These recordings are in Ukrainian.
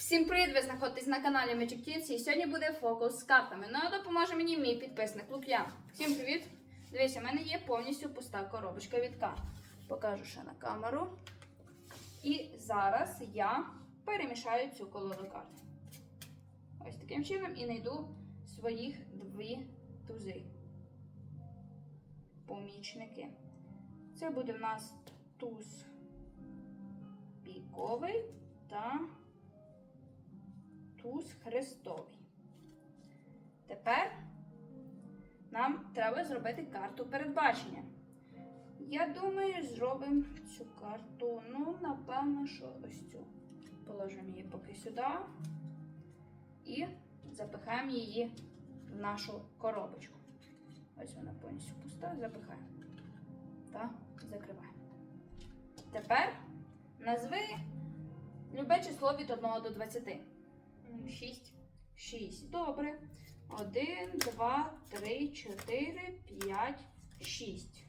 Всім привіт! Ви знаходитесь на каналі Magic Kids і сьогодні буде фокус з картами. Ну а допоможе мені мій підписник Лук'ян. Всім привіт! Дивіться, в мене є повністю пуста коробочка від карт. Покажу ще на камеру. І зараз я перемішаю цю колоду карт. Ось таким чином і знайду своїх дві тузи. Помічники. Це буде в нас туз піковий та туз хрестовий. Тепер нам треба зробити карту передбачення. Я думаю, зробимо цю карту, ну, напевно, що ось цю. Положимо її поки сюди і запихаємо її в нашу коробочку. Ось вона повністю пуста, запихаємо та закриваємо. Тепер назви любе число від 1 до 20. 6. 6. Добре. 1, 2, 3, 4, 5, 6.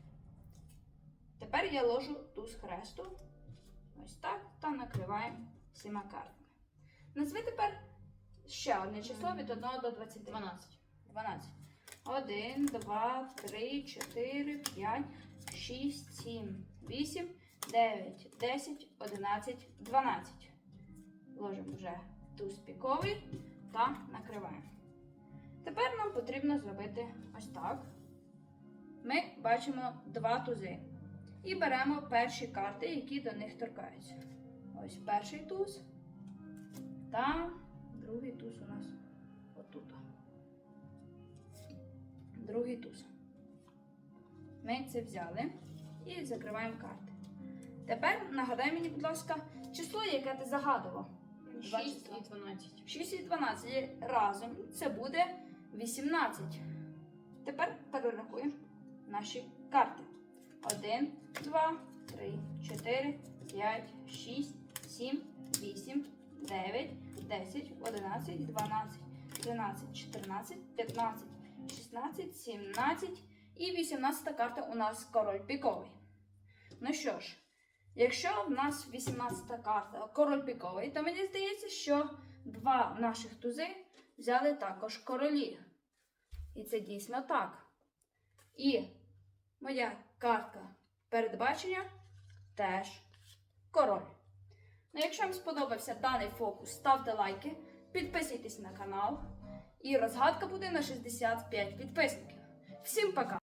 Тепер я ложу туз хресту. Ось так. Та накриваємо всіма картами. Назви тепер ще одне число від 1 до 20. 12. 12. 1, 2, 3, 4, 5, 6, 7, 8, 9, 10, 11, 12. Ложимо вже туз піковий та накриваємо. Тепер нам потрібно зробити ось так. Ми бачимо два тузи. І беремо перші карти, які до них торкаються. Ось перший туз. Та другий туз у нас отут. Другий туз. Ми це взяли і закриваємо карти. Тепер нагадай мені, будь ласка, число, яке ти загадував. 6 і 12. 6 і 12 разом це буде 18. Тепер перерахуємо наші карти. 1, 2, 3, 4, 5, 6, 7, 8, 9, 10, 11, 12, 13, 14, 15, 16, 17 і 18 карта у нас король піковий. Ну що ж, якщо в нас 18 карта король піковий, то мені здається, що два наших тузи взяли також королі. І це дійсно так. І моя картка передбачення теж король. Ну, якщо вам сподобався даний фокус, ставте лайки, підписуйтесь на канал. І розгадка буде на 65 підписників. Всім пока!